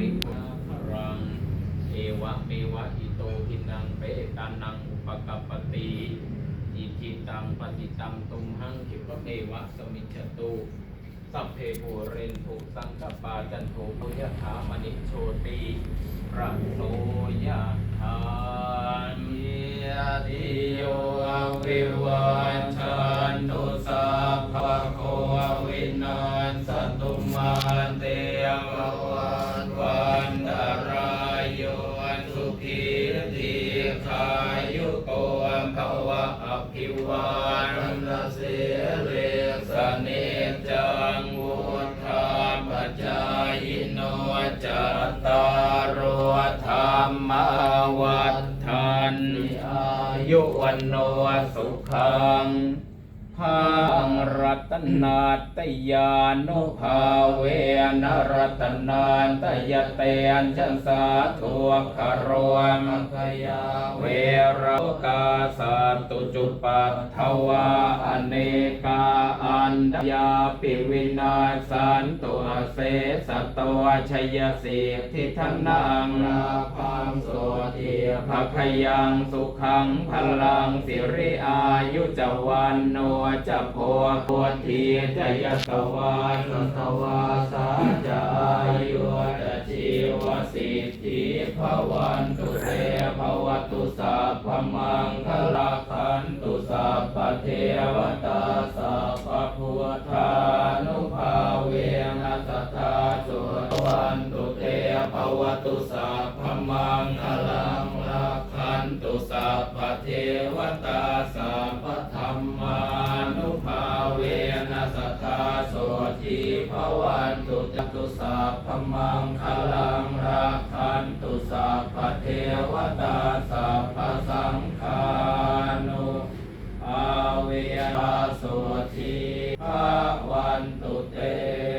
ริพุรังเอวะเมวะอิโตทินังเปตานังอุปกัปปติอิทิตังปฏิตังตุมหังคิปะเมวะสมิจตุสัพเพปูเรนทุสังกปาจันโทปุยถามณิโชติระโสยธามิยติโยอวิวันชันตุสัพพะโควินัสสตุมันเตภวั ติขายุโกภวะอภิวานนาเสเรสเนจังวุธาปจายโนจัตตารโธรรมวัฏฐานอายุวันโนสุขัง พังรัตนาตยานุภาเวนรัตนาตยเตนชันสาทุคารวมกยาเวรกาสัตตุจุปัตถวาอเนกา ดยาปิวินาสันตุเสสตวชยสิทธิทนังราพังโสทีภคยังสุขังพลังสิริอายุจวันโนจะโพโพธีจยสวาสสวาสาจะอายุจะชีวสิทธิภวันตุเตภวตุสัพพมังคลาคันตุสัพพเทวตาสัพพ พุทธานุภาเวนัสตาสุวันตุเตภวตุสัพพมังคลังรักขันตุสัพพเทวตาสัพพธรรมานุภาเวนัสตาโสทีภวันตุจตุสัพพมังคลังรักขันตุสัพพเทวตาสัพพสังฆ Amen.